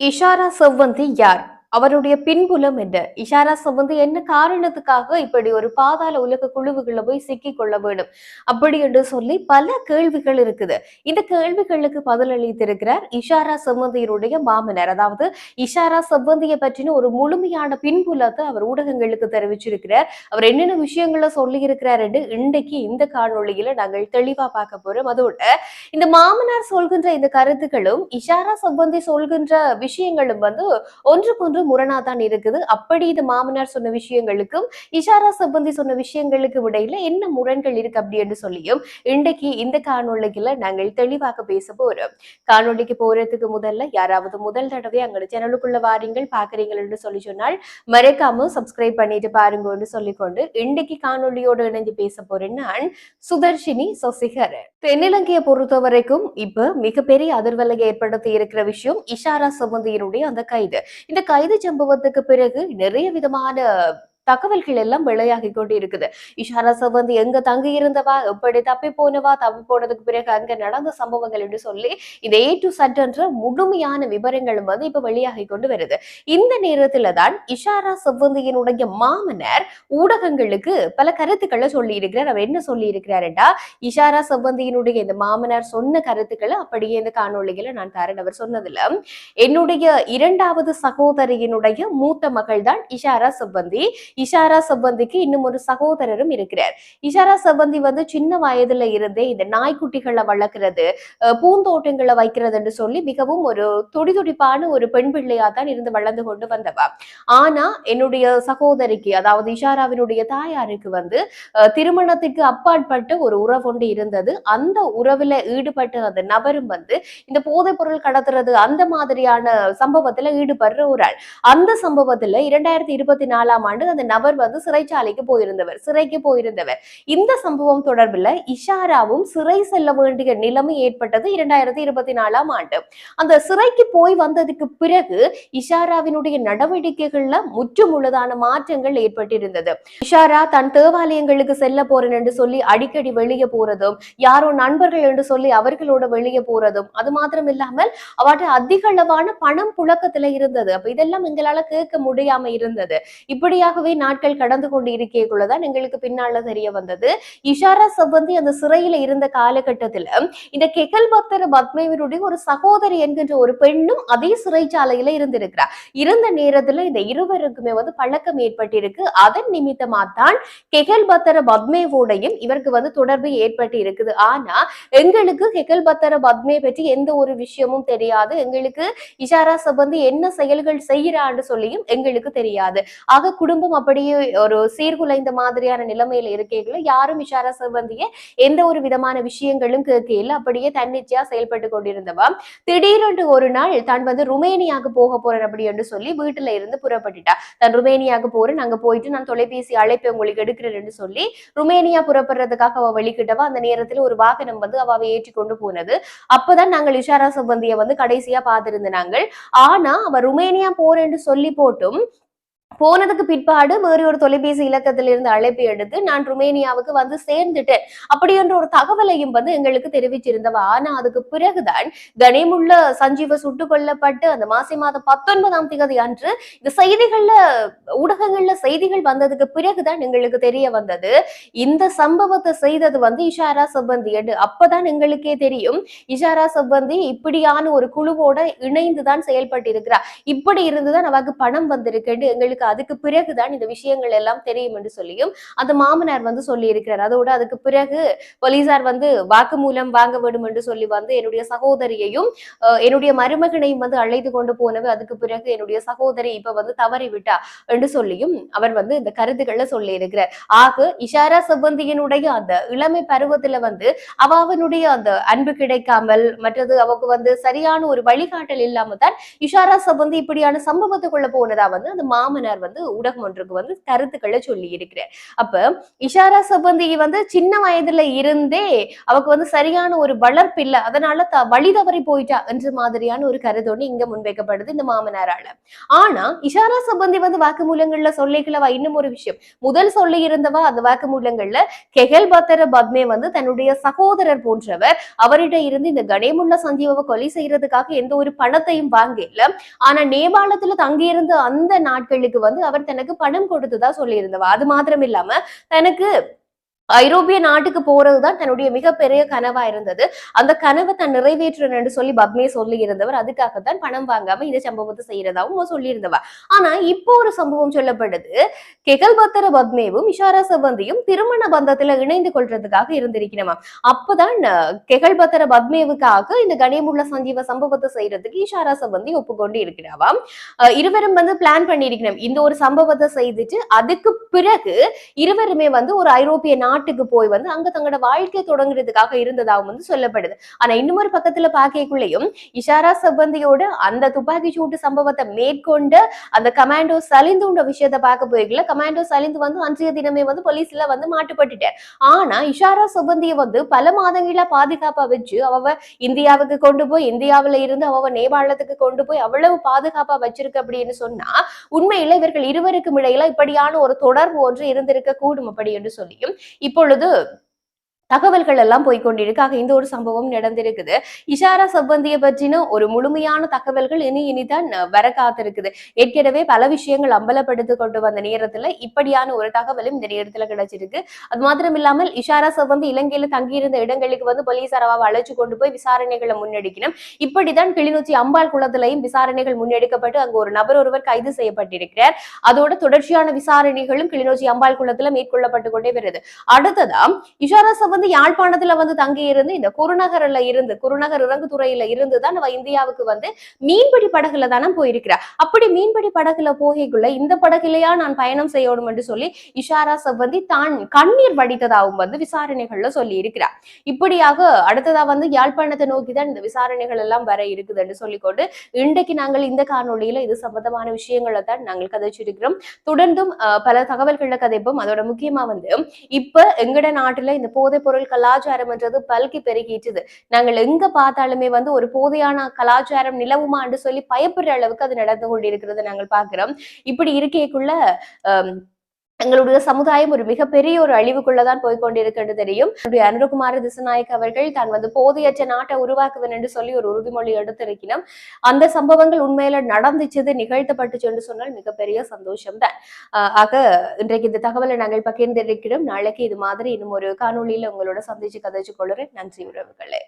இஷாரா செவ்வந்தி யார்? அவருடைய பின்புலம் என்ன இஷாரா செவ்வந்தி என்ன காரணத்துக்காக இப்படி ஒரு பாதாள உலக குழுவுகளை போய் சிக்கிக் கொள்ள வேண்டும் அப்படி என்று சொல்லி பல கேள்விகள் இருக்குது. இந்த கேள்விகளுக்கு பதிலளித்திருக்கிறார் இஷாரா செவ்வந்தியினுடைய மாமனர். அதாவது இஷாரா செவ்வந்தியை பற்றின ஒரு முழுமையான பின்புலத்தை அவர் ஊடகங்களுக்கு தெரிவிச்சிருக்கிறார். அவர் என்னென்ன விஷயங்களை சொல்லி இருக்கிறார் என்று இன்றைக்கு இந்த காணொளியில நாங்கள் தெளிவா பார்க்க போறோம். அதோட இந்த மாமனார் சொல்கின்ற இந்த கருத்துக்களும் இஷாரா சம்பந்தி சொல்கின்ற விஷயங்களும் வந்து ஒன்றுக்கொன்று ஒன்று முரணா தான் இருக்குது. அப்படி இது மாமனார் சொன்ன விஷயங்களுக்கும் இஷாரா சம்பந்தி சொன்ன விஷயங்களுக்கு இடையில என்ன முரண்கள் இருக்கு அப்படின்னு சொல்லியும் இன்றைக்கு இந்த காணொலிக்குல நாங்கள் தெளிவாக பேச போறோம். காணொலிக்கு போறதுக்கு முதல்ல யாராவது முதல் தடவை அங்க சேனலுக்குள்ள வாரீங்கள் பாக்குறீங்கன்னு சொல்லி சொன்னால் மறக்காம சப்ஸ்கிரைப் பண்ணிட்டு பாருங்கன்னு சொல்லிக்கொண்டு இன்றைக்கு காணொலியோடு இணைஞ்சு பேச போறேன் நான் சுதர்ஷினி சசிகரன். தென்னிலங்கையை பொறுத்த வரைக்கும் இப்ப மிகப்பெரிய அதிர்வலை ஏற்படுத்தி இருக்கிற விஷயம் இஷாரா சம்பந்தியினுடைய அந்த கைது. இந்த கைது சம்பவத்துக்கு பிறகு நிறைய விதமான தகவல்கள் எல்லாம் வெளியாகி கொண்டு இருக்குது இஷாரா செவ்வந்தி எங்க தங்கி இருந்தவா எப்படி தப்பி போனவா தப்பி போனதுக்கு பிறகு அங்க நடந்த சம்பவங்கள் என்று சொல்லி இந்த ஏ டு சட்டென்ற முழுமையான விவரங்களும் வந்து இப்ப வெளியாகி கொண்டு வருது. இந்த நேரத்துல தான் இஷாரா செவ்வந்தியினுடைய மாமனார் ஊடகங்களுக்கு பல கருத்துக்களை சொல்லி இருக்கிறார் அவர் என்ன சொல்லி இருக்கிறாருடா இஷாரா செவ்வந்தியினுடைய இந்த மாமனார் சொன்ன கருத்துக்களை அப்படியே இந்த காணொளிகளை நான் தரேன். அவர் சொன்னதுல என்னுடைய இரண்டாவது சகோதரியினுடைய மூத்த மகள் தான் இஷாரா செவ்வந்தி இஷாரா செவ்வந்திக்கு இன்னும் ஒரு சகோதரரும் இருக்கிறார். இஷாரா செவ்வந்தி வந்து சின்ன வயதுல இருந்தே இந்த நாய்க்குட்டிகளை வளர்க்கறது பூந்தோட்டங்களை வைக்கிறது என்று சொல்லி மிகவும் ஒரு துடிதுடிப்பான ஒரு பெண் பிள்ளையா தான் இருந்து வளர்ந்து கொண்டு வந்தவா. ஆனா என்னுடைய சகோதரிக்கு அதாவது இஷாராவினுடைய தாயாருக்கு வந்து திருமணத்துக்கு அப்பாற்பட்ட ஒரு உறவு ஒன்று இருந்தது. அந்த உறவுல ஈடுபட்ட அந்த நபரும் வந்து இந்த போதைப் பொருள் கடத்துறது அந்த மாதிரியான சம்பவத்துல ஈடுபடுற ஒரு ஆள். அந்த சம்பவத்துல இரண்டாயிரத்தி இருபத்தி நாலாம் ஆண்டு அந்த அந்த நபர் வந்து சிறைச்சாலைக்கு போயிருந்தவர் சிறைக்கு போயிருந்தவர். இந்த சம்பவம் தொடர்பில் இஷாராவும் சிறை செல்ல வேண்டிய நிலைமை ஏற்பட்டது இரண்டாயிரத்தி இருபத்தி நாலாம் ஆண்டு. அந்த சிறைக்கு போய் வந்ததுக்கு பிறகு இஷாராவினுடைய நடவடிக்கைகள்ல முற்றுமுழுதான மாற்றங்கள் ஏற்பட்டிருந்தது. இஷாரா தன் தேவாலயங்களுக்கு செல்ல போறேன் என்று சொல்லி அடிக்கடி வெளியே போறதும் யாரோ நண்பர்கள் என்று சொல்லி அவர்களோட வெளியே போறதும் அது மாத்திரம் இல்லாமல் அவற்றை அதிக அளவான பணம் புழக்கத்துல இருந்தது. அப்ப இதெல்லாம் எங்களால கேட்க முடியாம இருந்தது. இப்படியாகவே நாட்கள் கடந்து கொண்டு இருக்கேக்குள்ளதான் எங்களுக்கு பின்னால தெரிய வந்தது. இஷாரா சம்பந்தி அந்த சிறையில இருந்த காலகட்டத்துல இந்த கெகல் பக்தர் பத்மேவனுடைய ஒரு சகோதரி என்கின்ற ஒரு பெண்ணும் அதே சிறைச்சாலையில இருந்திருக்கிறார் இருந்த நேரத்துல இந்த இருவருக்குமே வந்து பழக்கம் ஏற்பட்டிருக்கு. அதன் நிமித்தமா தான் கெகல் பத்தர பத்மேவோடையும் இவருக்கு வந்து தொடர்பு ஏற்பட்டு இருக்குது ஆனா எங்களுக்கு கெகல் பத்தர பத்மே பற்றி எந்த ஒரு விஷயமும் தெரியாது. எங்களுக்கு இஷாரா சம்பந்தி என்ன செயல்கள் செய்யறான்னு சொல்லியும் எங்களுக்கு தெரியாது. ஆக குடும்பம் அப்படியே ஒரு சீர்குலைந்த மாதிரியான நிலைமையில இருக்கைகள யாரும் இஷாரா சிவந்திய எந்த ஒரு விதமான விஷயங்களும் கேட்கல அப்படியே தன்னிச்சையா செயல்பட்டு கொண்டிருந்தவா. திடீரென்று ஒரு நாள் தான் வந்து ருமேனியாவுக்கு போக போறேன் அப்படி என்று சொல்லி வீட்டுல இருந்து புறப்பட்டுட்டா. தான் ருமேனியாவுக்கு போறேன். அங்க போயிட்டு நான் தொலைபேசி அழைப்பை உங்களுக்கு எடுக்கிறேன்னு சொல்லி ருமேனியா புறப்படுறதுக்காக அவ வெளிக்கிட்டவா அந்த நேரத்துல ஒரு வாகனம் வந்து அவாவை ஏற்றி கொண்டு போனது. அப்பதான் நாங்கள் இஷாரா சிவந்திய வந்து கடைசியா பார்த்திருந்தாங்க ஆனா அவ ருமேனியா போறேன்னு சொல்லி போட்டும் போனதுக்கு பிற்பாடு வேறு ஒரு தொலைபேசி இலக்கத்திலிருந்து அழைப்பு எடுத்து நான் ருமேனியாவுக்கு வந்து சேர்ந்துட்டேன். அப்படி என்ற ஒரு தகவலையும் வந்து எங்களுக்கு தெரிவிச்சிருந்தவ ஆனா அதுக்கு பிறகுதான் கணேமுள்ள சஞ்சீவ சுட்டுக் கொல்லப்பட்டு அந்த மாசி மாதம் பத்தொன்பதாம் தேதி அன்று இந்த செய்திகள்ல ஊடகங்கள்ல செய்திகள் வந்ததுக்கு பிறகுதான் எங்களுக்கு தெரிய வந்தது. இந்த சம்பவத்தை செய்தது வந்து இஷாரா சம்பந்தி என்று அப்பதான் எங்களுக்கே தெரியும். இஷாரா சம்பந்தி இப்படியான ஒரு குழுவோட இணைந்துதான் செயல்பட்டு இருக்கிறார் இப்படி இருந்துதான் அவருக்கு பணம் வந்திருக்கு எங்களுக்கு அதுக்கு பிறகுதான் இந்த விஷயங்கள் எல்லாம் தெரியும் என்று சொல்லியும் அந்த மாமனார் வந்து சொல்லி இருக்கிறார் அதோட அதுக்கு பிறகு போலீசார் வந்து வாக்குமூலம் வாங்க வேண்டும் என்று சொல்லி வந்து என்னுடைய சகோதரியையும் என்னுடைய மருமகனையும் வந்து அழைத்து கொண்டு போனவு அதுக்கு பிறகு என்னுடைய சகோதரி இப்ப வந்து தவறி விட்டா என்று சொல்லியும் அவர் வந்து இந்த கருத்துக்களை சொல்லி இருக்கிறார் ஆக இஷாரா செவ்வந்தியினுடைய அந்த இளமை பருவத்துல வந்து அவ அவனுடைய அந்த அன்பு கிடைக்காமல் மற்றது அவக்கு வந்து சரியான ஒரு வழிகாட்டல் இல்லாம தான் இஷாரா செவ்வந்தி இப்படியான சம்பவத்துக்குள்ள போனதா வந்து அந்த மாமனார் மாமனார் வந்து ஊடகம் ஒன்றுக்கு வந்து கருத்துக்களை சொல்லி இருக்கிறார் அப்ப இஷாரா சபந்தி வந்து சின்ன வயதுல இருந்தே அவக்கு வந்து சரியான ஒரு வளர்ப்பு இல்லை. அதனால த வழி தவறி போயிட்டா என்ற மாதிரியான ஒரு கருத்தோடு இங்க முன்வைக்கப்படுது இந்த மாமனாரால. ஆனா இஷாரா சபந்தி வந்து வாக்குமூலங்கள்ல சொல்லிக்கலவா? இன்னும் ஒரு விஷயம். முதல் சொல்லி இருந்தவா அந்த வாக்குமூலங்கள்ல கெகல் பத்தர பத்மே வந்து தன்னுடைய சகோதரர் போன்றவர். அவரிடம் இருந்து இந்த கணேமுள்ள சஞ்சீவாவை கொலை செய்யறதுக்காக எந்த ஒரு பணத்தையும் வாங்கல. ஆனா நேபாளத்துல தங்கியிருந்த அந்த நாட்களுக்கு வந்து அவர் தனக்கு பணம் கொடுத்ததா சொல்லியிருந்தவா? அது மாத்திரம் இல்லாம தனக்கு ஐரோப்பிய நாட்டுக்கு போறதுதான் தன்னுடைய மிகப்பெரிய கனவா இருந்தது. அந்த கனவை தான் நிறைவேற்றணும் சொல்லி பத்மே சொல்லி இருந்தவர் அதுக்காகத்தான் பணம் வாங்காம இந்த சம்பவத்தை செய்யறதாவும் சொல்லியிருந்தவர். ஆனா இப்போ ஒரு சம்பவம் சொல்லப்படுது. கெகல் பத்திர பத்மேவும் இஷாரா சபந்தியும் திருமண பந்தத்துல இணைந்து கொள்றதுக்காக இருந்திருக்கணுமா? அப்பதான் கெகல் பத்திர பத்மேவுக்காக இந்த கணேமுள்ள சஞ்சீவ சம்பவத்தை செய்யறதுக்கு இஷாரா சபந்தி ஒப்புக்கொண்டு இருக்கிறாவாம் அஹ், இருவரும் வந்து பிளான் பண்ணியிருக்கணும். இந்த ஒரு சம்பவத்தை செய்துட்டு அதுக்கு பிறகு இருவருமே வந்து ஒரு ஐரோப்பிய நாட்டு நாட்டுக்கு போய் வந்து அங்க தங்களோட வாழ்க்கையை தொடங்குறதுக்காக இருந்ததாகவும் வந்து சொல்லப்படுது. ஆனா இன்னொரு பக்கத்துல பாக்கக்குள்ளேயும் இஷாரா சம்பந்தியோட அந்த துப்பாக்கி சூட்டு சம்பவத்தை மேற்கொண்டு அந்த கமாண்டோ சலிந்துன்ற விஷயத்த பார்க்க போய்க்கல கமாண்டோ சலிந்து வந்து அன்றைய தினமே வந்து போலீஸ்ல வந்து மாட்டுப்பட்டுட்டார் ஆனா இஷாரா சுபந்திய வந்து பல மாதங்களா பாதுகாப்பா வச்சு அவ இந்தியாவுக்கு கொண்டு போய் இந்தியாவில இருந்து அவ நேபாளத்துக்கு கொண்டு போய் அவ்வளவு பாதுகாப்பா வச்சிருக்கு அப்படின்னு சொன்னா உண்மையில இவர்கள் இருவருக்கும் இடையில இப்படியான ஒரு தொடர்பு ஒன்று இருந்திருக்க கூடும் அப்படி என்று சொல்லியும் இப்பொழுது தகவல்கள் எல்லாம் போய்கொண்டிருக்கு ஆக இந்த ஒரு சம்பவம் நடந்திருக்குது. இஷாரா சம்பந்திய பற்றின ஒரு முழுமையான தகவல்கள் இனி இனிதான் வர காத்திருக்குது. ஏற்கனவே பல விஷயங்கள் அம்பலப்படுத்தி கொண்டு வந்த நேரத்துல இப்படியான ஒரு தகவலும் இந்த நேரத்துல கிடைச்சிருக்கு. அது மாத்திரம் இல்லாமல் இஷாரா சம்பந்தி இலங்கையில தங்கியிருந்த இடங்களுக்கு வந்து போலீசாராவை அழைச்சு கொண்டு போய் விசாரணைகளை முன்னெடுக்கணும். இப்படிதான் கிளிநொச்சி அம்பாள் குளத்திலையும் விசாரணைகள் முன்னெடுக்கப்பட்டு அங்கு ஒரு நபர் ஒருவர் கைது செய்யப்பட்டிருக்கிறார். அதோட தொடர்ச்சியான விசாரணைகளும் கிளிநொச்சி அம்பாள் குளத்துல மேற்கொள்ளப்பட்டு கொண்டே வருது. அடுத்ததா இஷாரா சம்பந்தி வந்து யாழ்ப்பாணத்துல வந்து தங்கி இருந்து இந்த குருநகர்ல இருந்து குருநகர் இறங்குதுறையில இருந்து தான் அவ இந்தியாவுக்கு வந்து மீன்பிடி படகுல தானே போயிருக்கிறா அப்படி மீன்பிடி படகுல போகைக்குள்ள இந்த படகுலையா நான் பயணம் செய்யணும் என்று சொல்லி இஷாரா சம்பந்தி தான் கண்ணீர் வடித்ததாகவும் வந்து விசாரணைகள்ல சொல்லி இருக்கிறார் இப்படியாக அடுத்ததா வந்து யாழ்ப்பாணத்தை நோக்கி தான் இந்த விசாரணைகள் எல்லாம் வர இருக்குதுன்னு சொல்லிக்கொண்டு இன்றைக்கு நாங்கள் இந்த காணொலியில இது சம்பந்தமான விஷயங்களை தான் நாங்கள் கதைச்சிருக்கிறோம். தொடர்ந்தும் பல தகவல்களை கதைப்போம். அதோட முக்கியமா வந்து இப்ப எங்கட நாட்டுல இந்த போதை பொருள் கலாச்சாரம்ன்றது பல்கி பெருகிட்டுது. நாங்கள் எங்க பார்த்தாலுமே வந்து ஒரு போதையான கலாச்சாரம் நிலவுமான்னு சொல்லி பயப்படுற அளவுக்கு அது நடந்து கொண்டிருக்கிறத நாங்கள் பார்க்கிறோம். இப்படி இருக்கைக்குள்ள எங்களுடைய சமுதாயம் ஒரு மிகப்பெரிய ஒரு அழிவுக்குள்ளதான் போய்கொண்டிருக்கிறது தெரியும். என்னுடைய அனுரகுமார திசநாயக் அவர்கள் தான் வந்து போதியற்ற நாட்டை உருவாக்குவேன் என்று சொல்லி ஒரு உறுதிமொழி எடுத்திருக்கணும் அந்த சம்பவங்கள் உண்மையில நடந்துச்சது நிகழ்த்தப்பட்டுச்சு என்று சொன்னால் மிகப்பெரிய சந்தோஷம் தான் ஆக இன்றைக்கு இந்த தகவலை நாங்கள் பகிர்ந்திருக்கிறோம். நாளைக்கு இது மாதிரி இன்னும் ஒரு காணொளியில உங்களோட சந்திச்சு கதைச்சு கொள்கிறேன். நன்றி உறவுகளே.